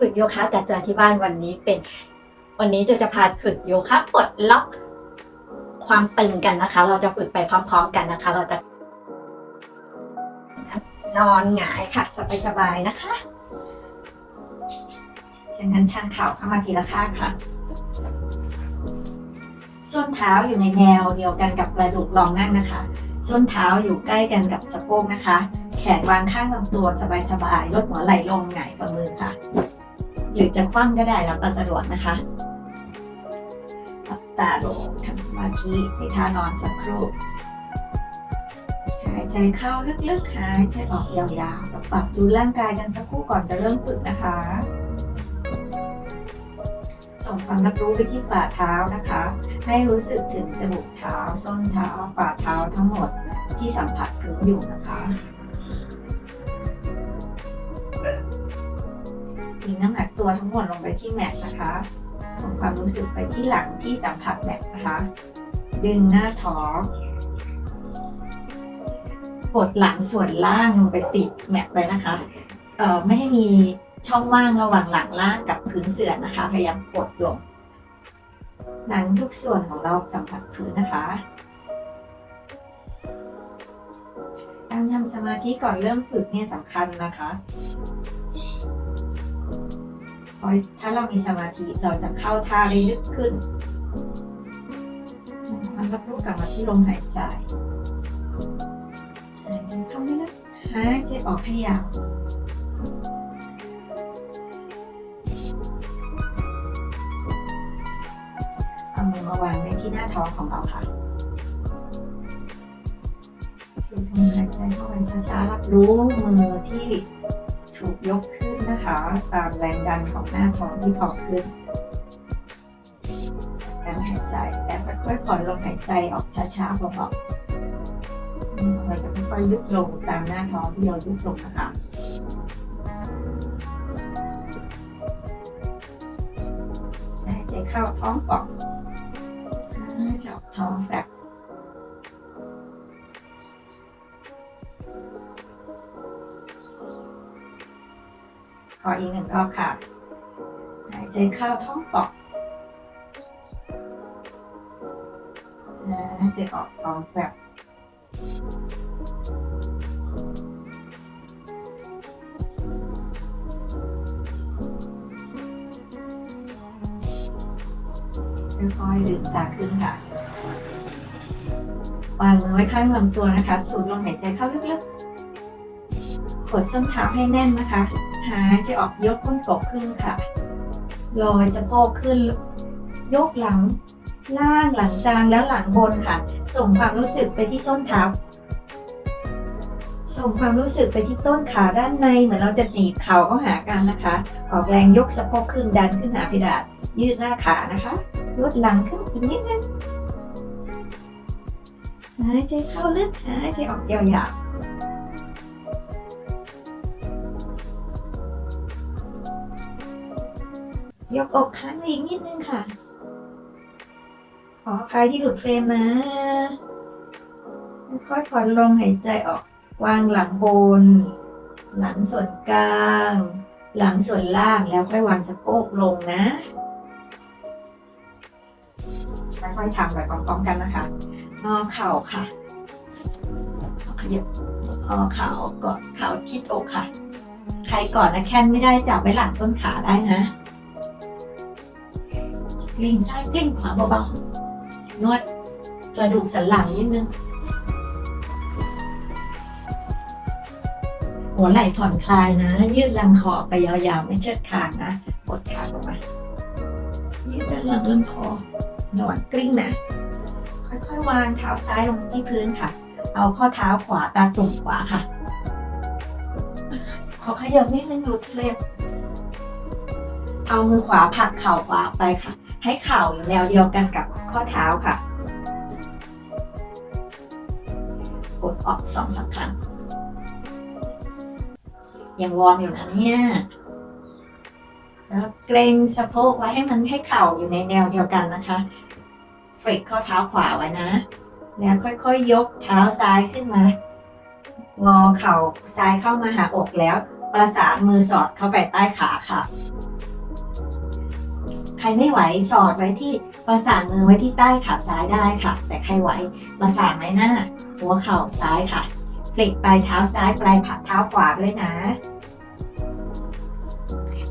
ฝึกโยคะกับจอยที่บ้านวันนี้เป็นวันนี้จะจะพาฝึกโยคะปลดล็อกความตึงกันนะคะ เราจะฝึกไปพร้อม ๆ กันนะคะ เราจะ นอนหงายค่ะสบายๆนะคะฉะนั้นชันเข่าเข้ามาทีละข้างค่ะส้นเท้าอยู่ในแนวเดียวกันกับกระดูกรองนั่งนะคะ ส้นเท้าอยู่ใกล้กันกับสะโพกนะคะ นวางข้างลำตัวสบายๆลดหัวไหล่ลงหงายฝ่ามือค่ะ หรือจะคว่ำก็ได้แล้วแต่สะดวกนะคะหลับตาลงทำสมาธิในท่านอนสักครู่หายใจเข้าลึกๆ หายใจออกยาวๆแล้วปรับดูร่างกายกันสักครู่ก่อนจะเริ่มฝึกนะคะ ส่งความรับรู้ไปที่ฝ่าเท้านะคะ ให้รู้สึกถึงจมูกเท้า ส้นเท้าฝ่าเท้าทั้งหมดที่สัมผัสถึงอยู่นะคะ ทิ้งน้ำหนักตัวทั้งหมดลงไปที่แม็กนะคะ ส่งความรู้สึกไปที่หลังที่สัมผัสแม็กนะคะ ดึงหน้าท้องกดหลังส่วนล่างลงไปติดแม็กไปนะคะ เอ่อไม่ให้มีช่องว่างระหว่างหลังล่างกับพื้นเสื่อนะคะ พยายามกดลง หนังทุกส่วนของเราสัมผัสพื้นนะคะการทำสมาธิก่อนเริ่มฝึกเนี่ยสำคัญนะคะ พราะถ้าเรามีสมาธิเราจะเข้าท่าได้ลึกขึ้นความรับรู้กลับมาที่ลมหายใจหายใจเข้าให้ลึกหายใจออกให้ยาวเอามือมาวางไว้ที่หน้าท้องของเราค่ะสูดลมหายใจเข้าไปช้าๆรับรู้มือที่ถูกยก นะคะ ตามแรงดันของหน้าท้องที่พองขึ้นการหายใจแต่ค่อยๆผ่อนลมหายใจออกช้าๆเบาๆอืมเราจะค่อยๆยุบลงตามหน้าท้องที่เรายุบลงนะคะหายใจเข้าท้องป่องหายใจออกท้องแบบ ออีกหนึ่งรอบค่ะ หายใจเข้าท้องป่องหายใจออกท้องแบบค่อยๆลืมตาขึ้นค่ะ วางมือไว้ข้างลำตัวนะคะ สูดลมหายใจเข้าลึกๆ กดส้นเท้าให้แน่นนะคะ หายใจออกยกก้นกบขึ้นค่ะ ลอยสะโพกขึ้น ยกหลัง ล่างหลังกลางแล้วหลังบนค่ะ ส่งความรู้สึกไปที่ส้นเท้าส่งความรู้สึกไปที่ต้นขาด้านในเหมือนเราจะหนีบเข่าเข้าหากันนะคะ ออกแรงยกสะโพกขึ้นดันขึ้นหาเพดานยืดหน้าขานะคะลดหลังขึ้นอีกนิดนึงหายใจเข้าลึกหายใจออกยาวๆ ยกอกค้างอีกนิดนึงค่ะ ขออภัยที่หลุดเฟรมนะ ค่อยๆผ่อนลมหายใจออก วางหลังบน หลังส่วนกลาง หลังส่วนล่างแล้วค่อยวางสะโพกลงนะค่อยๆทำไปพร้อมๆกันนะคะงอเข่าค่ะขยับงอเข่ากอดเข่าทิดอกค่ะ ใครก่อนนะแค่นไม่ได้จับไว้หลังต้นขาได้นะ กลิ้งซ้ายกลิ้งขวาเบาๆนวดกระดูกสันหลังนิดนึง หัวไหล่ผ่อนคลายนะ ยืดลำคอไปยาวๆ ไม่เชิดคางนะกดขาออกมา ยืดด้านหลังลำคอนอนกลิ้งนะ ค่อยๆ วางเท้าซ้ายลงที่พื้นค่ะ เอาข้อเท้าขวาตาตุ่มขวาค่ะ ขอขยับนิดนึงหลุดเฟรมเอามือขวาผลักเข่าขวาไปค่ะ ให้เข่าอยู่แนวเดียวกันกับข้อเท้าค่ะ กดออกสองสามครั้งยังวอร์มอยู่นะเนี่ยแล้วเกรงสะโพกไว้ให้มันให้เข่าอยู่ในแนวเดียวกันนะคะฝึกข้อเท้าขวาไว้นะ แล้วค่อยๆยยกเท้าซ้ายขึ้นมางอเข่าซ้ายเข้ามาหาอกแล้ว ประสานมือสอดเข้าไปใต้ขาค่ะ รไม่ไหวสอดไว้ที่ประสานมือไว้ที่ใต้ขาซ้ายได้ค่ะ แต่ใครไหวประสานไว้หน้า หัวเข่าซ้ายค่ะเปลิกปลายเท้าซ้ายปลายผักเท้าขวาด้วยนะ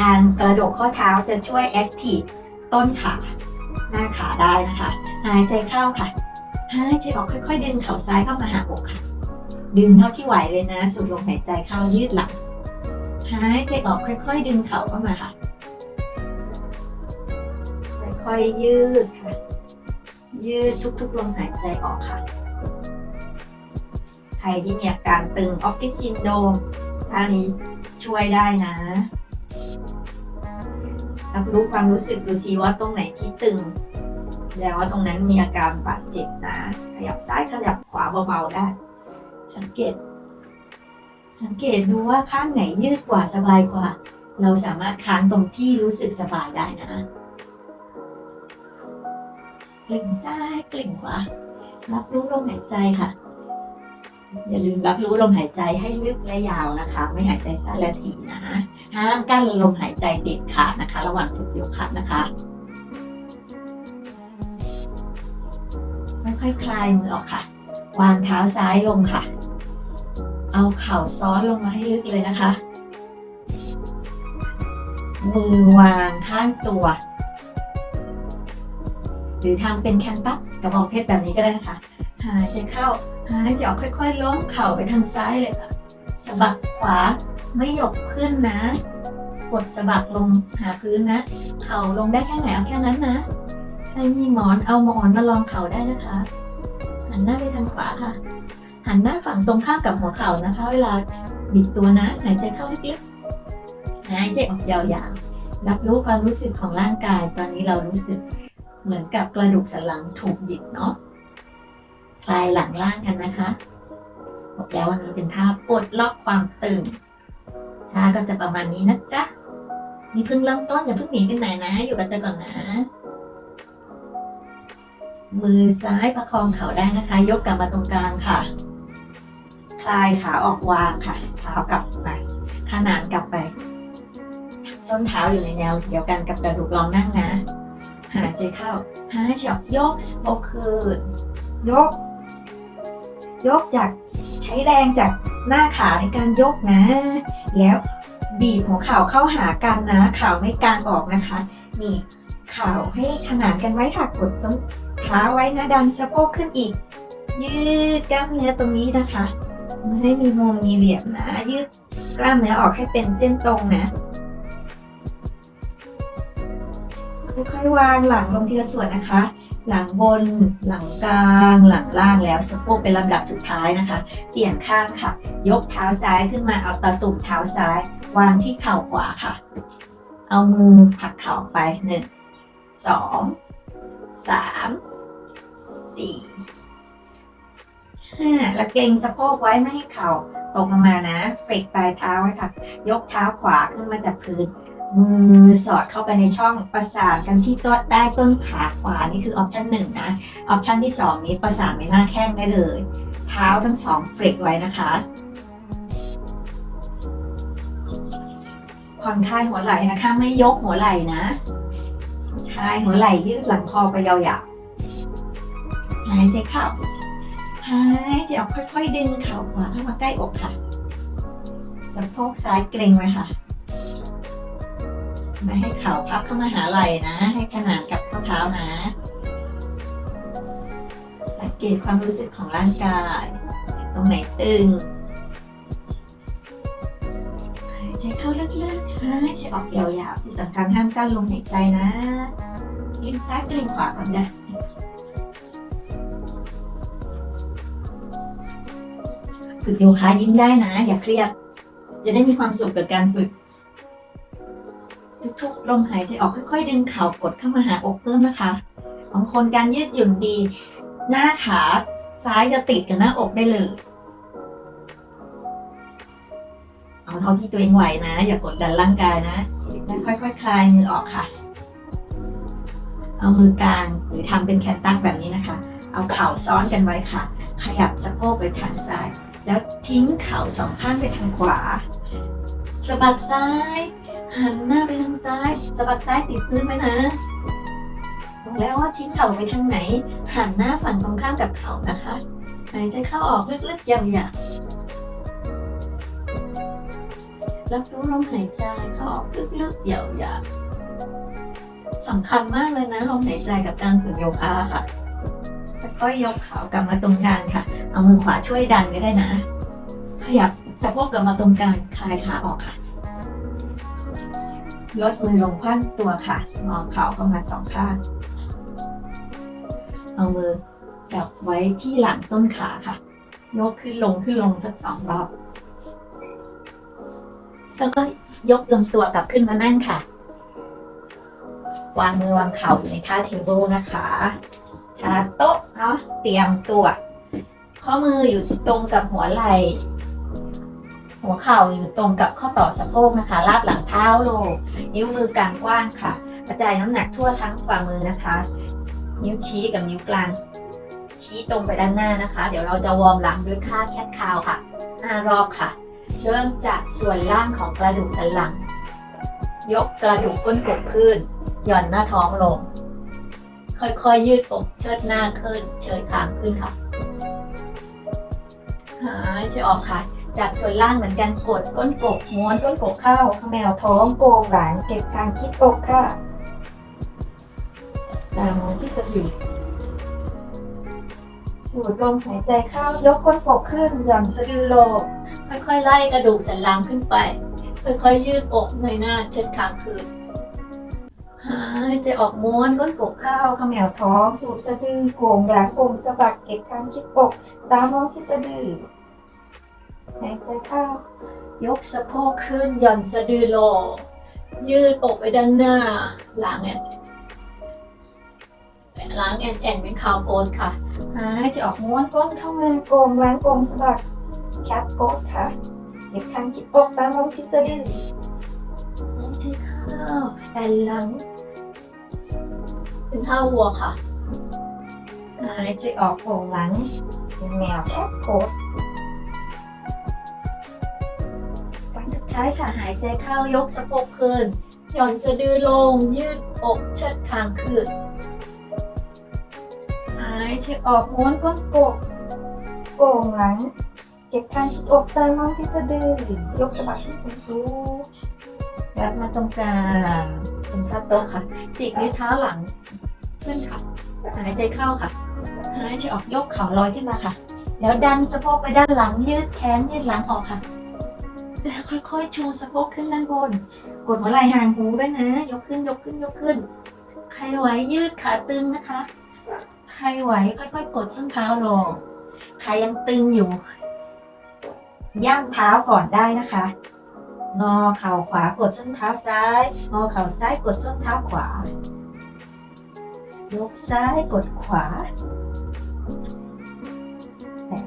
การกระโดกข้อเท้าจะช่วยแอคทีฟต้นขาหน้าขาได้นะคะ หายใจเข้าค่ะหายใจออกค่อยๆ ดึงเข่าซ้ายเข้ามาหาอกค่ะ ดึงเท่าที่ไหวเลยนะ สูดลมหายใจเข้ายืดหลังหายใจออกค่อย ๆ ดึงเข่าเข้ามาค่ะ ค่อยๆ ยืดค่ะ ยืดทุกๆลมหายใจออกค่ะ ใครที่มีอาการตึงออฟฟิศซินโดมท่านี้ช่วยได้นะรับรู้ความรู้สึกดูซิว่าตรงไหนที่ตึง แล้วว่าตรงนั้นมีอาการบาดเจ็บนะ ขยับซ้ายขยับขวาเบาๆได้ สังเกต สังเกตดูว่าข้างไหนยืดกว่าสบายกว่า เราสามารถค้างตรงที่รู้สึกสบายได้นะ กลิ่งซ้ายกลิ่งขวารับรู้ลมหายใจค่ะ อย่าลืมรับรู้ลมหายใจให้ลึกและยาวนะคะ ไม่หายใจสั้นและถี่นะห้ามกั้นลมหายใจเด็ดขาดนะคะ ระหว่างฝึกโยคะนะคะค่อยๆคลายมือออกค่ะ วางเท้าซ้ายลงค่ะ เอาเข่าซ้อนลงมาให้ลึกเลยนะคะ มือวางข้างตัว หรือทำเป็นแคนตัสกระบอกเพชรแบบนี้ก็ได้นะคะ หายใจเข้า หายใจออกค่อยๆล้มเข่าไปทางซ้ายเลยค่ะสะบักขวาไม่ยกขึ้นนะกดสะบักลงหาพื้นนะ เข่าลงได้แค่ไหนเอาแค่นั้นนะใครมีหมอนเอาหมอนมาลองเข่าได้นะคะ หันหน้าไปทางขวาค่ะ หันหน้าฝั่งตรงข้ามกับหัวเข่านะคะ เวลาบิดตัวนะหายใจเข้าลึกๆหายใจออกยาวๆรับรู้ความรู้สึกของร่างกาย ตอนนี้เรารู้สึก เหมือนกับกระดูกสันหลังถูกบิดเนาะคลายหลังล่างกันนะคะบอกแล้ววันนี้เป็นท่าปลดล็อกความตึงท่าก็จะประมาณนี้นะจ๊ะนี่เพิ่งเริ่มต้นอย่าเพิ่งหนีไปไหนนะ อยู่กันเจอก่อนนะ มือซ้ายประคองเข่าได้นะคะ ยกกลับมาตรงกลางค่ะ คลายขาออกวางค่ะเท้ากลับไปขนานกลับไป ส้นเท้าอยู่ในแนวเดียวกันกับกระดูกลองนั่งนะ หายใจเข้า หายใจออกยกสะโพกขึ้นยก ยกจากใช้แรงจากหน้าขาในการยกนะ แล้วบีบหัวเข่าเข้าหากันนะเข่าไม่กางออกนะคะ นี่เข่าให้ขนานกันไว้ค่ะกดส้นเท้าไว้นะดันสะโพกขึ้นอีก ยืดกล้ามเนื้อตรงนี้นะคะไม่ให้มีมุมมีเหลี่ยมนะ ยืดกล้ามเนื้อออกให้เป็นเส้นตรงนะ ค่อยๆวางหลังลงทีละส่วนนะคะ หลังบน หลังกลาง หลังล่างแล้วสะโพกเป็นลำดับสุดท้ายนะคะ เปลี่ยนข้างค่ะ ยกเท้าซ้ายขึ้นมาเอาตาตุ่มเท้าซ้าย วางที่เข่าขวาค่ะ เอามือผลักเข่าไปหนึ่งสองสามสี่ห้าแล้วเกรงสะโพกไว้ไม่ให้เข่าตกลงมานะเฟกปลายเท้าไว้ค่ะ ยกเท้าขวาขึ้นมาจากพื้น มือสอดเข้าไปในช่องประสานกันที่ต้นได้ต้นขาขวานี่คือออปชันหนึ่งนะออปชันที่สองนี้ประสานไม่หน้าแข้งได้เลย เท้าทั้งสองเฟกไว้นะคะผ่อนคลายหัวไหล่นะคะ ไม่ยกหัวไหล่นะคลายหัวไหล่ยืดหลังคอไปยาวๆหายใจเข้าหายใจออกค่อย ๆ ดึงเข่าขวาเข้ามาใกล้อกค่ะสะโพกซ้ายเกร็งไว้ค่ะ ไม่ให้เข่าพับเข้ามาหาไหล่นะ ให้ขนานกับข้อเท้านะ สังเกตความรู้สึกของร่างกาย ตรงไหนตึงหายใจเข้าลึกๆหายใจออกยาวๆที่สำคัญห้ามกั้นลมหายใจนะลิ้นซ้ายกลิ้งขวาก่อนนะฝึกโยคะยิ้มได้นะ อย่าเครียด จะได้มีความสุขกับการฝึก ทุกๆลมหายใจออกค่อยๆ ดึงเข่ากดเข้ามาหาอกเพิ่มนะคะบางคนการยืดหยุ่นดี หน้าขาซ้ายจะติดกับหน้าอกได้เลย เอาเท่าที่ตัวเองไหวนะ อย่ากดดันร่างกายนะค่อยๆคคลายมือออกค่ะ เอามือกลางหรือทำเป็นแคนตัสแบบนี้นะคะ เอาเข่าซ้อนกันไว้ค่ะ ขยับสะโพกไปทางซ้าย แล้วทิ้งเข่าสองข้างไปทางขวาสะบักซ้าย หันหน้าไปทางซ้ายสะบักซ้ายติดพื้นไหมนะบอกแล้วว่าทิ้งเข่าไปทางไหน หันหน้าฝั่งตรงข้ามกับเข่านะคะหายใจเข้าออกลึกๆยาวๆรับรู้ลมหายใจเข้าออกลึกๆยาวๆสำคัญมากเลยนะลมหายใจกับการฝึกโยคะค่ะแล้วก็ยกเข่ากลับมาตรงกลางค่ะ เอามือขวาช่วยดันก็ได้นะ ขยับสะโพกกลับมาตรงกลางคลายขาออกค่ะ ลดมือลงคว่ำตัวค่ะงอเข่าประมาณสองข้าง เอามือจับไว้ที่หลังต้นขาค่ะ ยกขึ้นลงขึ้นลงสักสองรอบ แล้วก็ยกลำตัวกลับขึ้นมานั่งค่ะ วางมือวางเข่าอยู่ในท่าเทเบิลนะคะชาโต๊ะเนาะเตรียมตัว ข้อมืออยู่ตรงกับหัวไหล่ หัวเข่าอยู่ตรงกับข้อต่อสะโพกนะคะ ลาบหลังเท้าลง นิ้วมือกลางกว้างค่ะ กระจายน้ำหนักทั่วทั้งฝ่ามือนะคะ นิ้วชี้กับนิ้วกลาง ชี้ตรงไปด้านหน้านะคะ เดี๋ยวเราจะวอร์มหลังด้วยค่าแคทคาวค่ะ5รอบค่ะ เริ่มจากส่วนล่างของกระดูกสันหลัง ยกกระดูกก้นกบขึ้น หย่อนหน้าท้องลง ค่อยๆยืดอกเชิดหน้าขึ้น เชยคางขึ้นค่ะหายใจออกค่ะ จากส่วนล่างเหมือนกันกดก้นกบม้วนก้นกบเข้าแมวท้องโกงหลังเก็บคางคิดอกค่ะตามองที่สะดือสูดลมหายใจเข้ายกก้นกบขึ้นหย่อนสะดือลงค่อยๆไล่กระดูกสันหลังขึ้นไป ค่อยๆยืดอกในหน้าเช็ดคางคืนหายใจออกม้วนก้นกบเข้าเขมวท้อง สูบสะดือโกงหลังโกงสะบักเก็บคางคิดอกตามองที่สะดือ หายใจเข้ายกสะโพกขึ้นหย่อนสะดือลงยืดอกไปด้านหน้า หลังแอนหลังแอนแอนเป็นคาวโพสค่ะหายใจออกม้วนก้นเข้ามาโกงหลังโกงสะบักแคปโพสค่ะเก็บคางคิดอกตามองที่สะดือหายใจเข้าแอนหลัง เป็นท่าวัวค่ะหายใจออกโผงหลังเป็นแนวแคปโคด ท้ายค่ะหายใจเข้ายกสะโพกขึ้น หย่อนสะดือลง ยืดอกเชิดคางขึ้น หายใจออกม้วนก้นกบโก่งหลัง เก็บคางที่อกตามมองที่สะดือยกสะบักขึ้นสูงๆยัดมาตรงกลางเป็นท่าโต๊ะค่ะ จิกนิ้วเท้าหลังขึ้นค่ะ หายใจเข้าค่ะ หายใจออกยกเข่าลอยขึ้นมาค่ะ แล้วดันสะโพกไปด้านหลังยืดแขนยืดหลังออกค่ะ แล้วค่อยๆชูสะโพกขึ้นด้านบน กดหัวไหล่ห่างหูด้วยนะ ยกขึ้นยกขึ้นยกขึ้น ใครไหวยืดขาตึงนะคะ ใครไหวค่อยๆ กดส้นเท้าลง ใครยังตึงอยู่ ย่ำเท้าก่อนได้นะคะ งอเข่าขวากดส้นเท้าซ้าย งอเข่าซ้ายกดส้นเท้าขวายกซ้ายกดขวา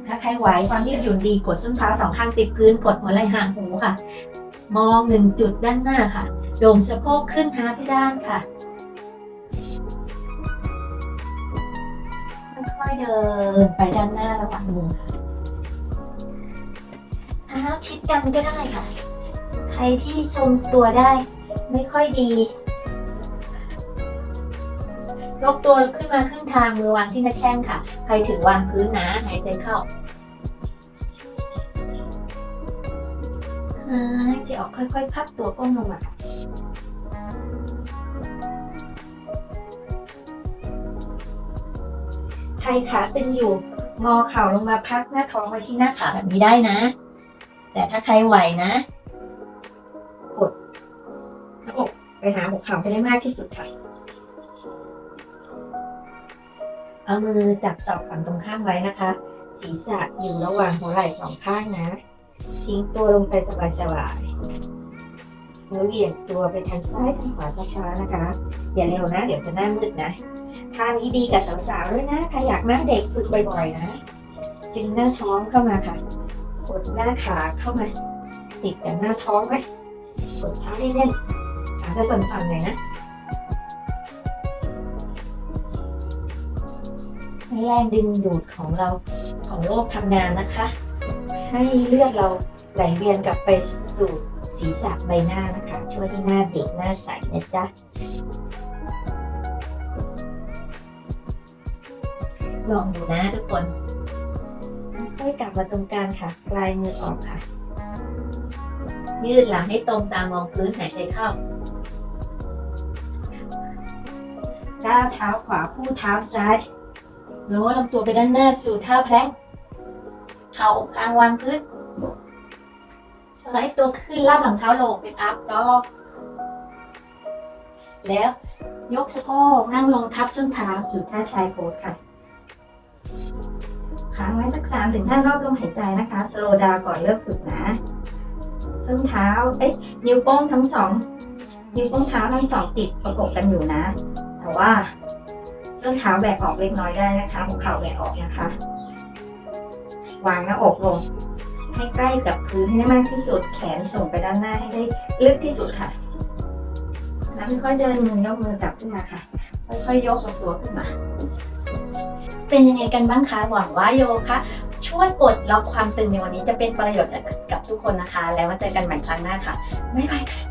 ถ้าใครไหวความยืดหยุ่นดีกดส้นเท้าสองข้างติดพื้นกดหัวไหล่ห่างหูค่ะ มองหนึ่งจุดด้านหน้าค่ะโด่งสะโพกขึ้นหาเพดานค่ะค่อยๆเดินไปด้านหน้าระหว่างมือค่ะเท้าชิดกันก็ได้ค่ะ ใครที่ทรงตัวได้ไม่ค่อยดี ยกตัวขึ้นมาครึ่งทางมือวางที่หน้าแข้งค่ะ ใครถึงวางพื้นนะหายใจเข้าหายใจออกค่อยๆ พับตัวก้มลงมาค่ะใครขาตึงอยู่งอเข่าลงมาพักหน้าท้องไว้ที่หน้าขาแบบนี้ได้นะ แต่ถ้าใครไหวนะกดหน้าอกไปหาหัวเข่าให้ได้มากที่สุดค่ะ เอามือจับศอกฝั่งตรงข้างไว้นะคะ ศีรษะอยู่ระหว่างหัวไหล่สองข้างนะ ทิ้งตัวลงไปสบายๆแล้วเหวี่ยงตัวไปทางซ้ายทางขวาช้าๆนะคะ อย่าเร็วนะ เดี๋ยวจะหน้ามืดนะท่านี้ดีกับสาวๆด้วยนะใครอยากหน้าเด็กฝึกบ่อยๆนะดึงหน้าท้องเข้ามาค่ะกดหน้าขาเข้ามา ติดกับหน้าท้องไว้กดเท้าให้แน่นขาจะสั่นๆหน่อยนะ ให้แรงดึงดูดของเราของโลกทำงานนะคะ ให้เลือดเราไหลเวียนกลับไปสู่ศีรษะใบหน้านะคะ ช่วยให้หน้าเด็กหน้าใสนะจ๊ะลองดูนะทุกคนค่อยกลับมาตรงกลางค่ะปลายมือออกค่ะ ยืดหลังให้ตรงตามมองพื้นหายใจเข้าก้าวเท้าขวาคู่เท้าซ้าย โน้มลำตัวไปด้านหน้าสู่ท่าแพลงเข่าอกลางวางพื้นสไลด์ตัวขึ้นลากหลังเท้าลงเป็นอัพด็อกแล้วยกสะโพกนั่งลงทับส้นเท้าสู่ท่าชายโพสค่ะค้างไว้สักสามถึงห้ารอบลมหายใจนะคะ สโลดาก่อนเลิกฝึกนะ ส้นเท้า เอ๊ะ นิ้วโป้งทั้งสอง นิ้วโป้งเท้าทั้งสองติดประกบกันอยู่นะ แต่ว่า ส้นเท้าแบกออกเล็กน้อยได้นะคะหัวเข่าแบกออกนะคะ วางหน้าอกลง ให้ใกล้กับพื้นให้ได้มากที่สุด แขนส่งไปด้านหน้าให้ได้ลึกที่สุดค่ะ แล้วค่อยเดินมือยกมือกลับขึ้นมาค่ะ ค่อยๆยกลำตัวขึ้นมาเป็นยังไงกันบ้างคะ หวังว่าโยคะช่วยปลดล็อกความตึงในวันนี้จะเป็นประโยชน์กับทุกคนนะคะ แล้วมาเจอกันใหม่ครั้งหน้าค่ะ บ๊ายบายค่ะ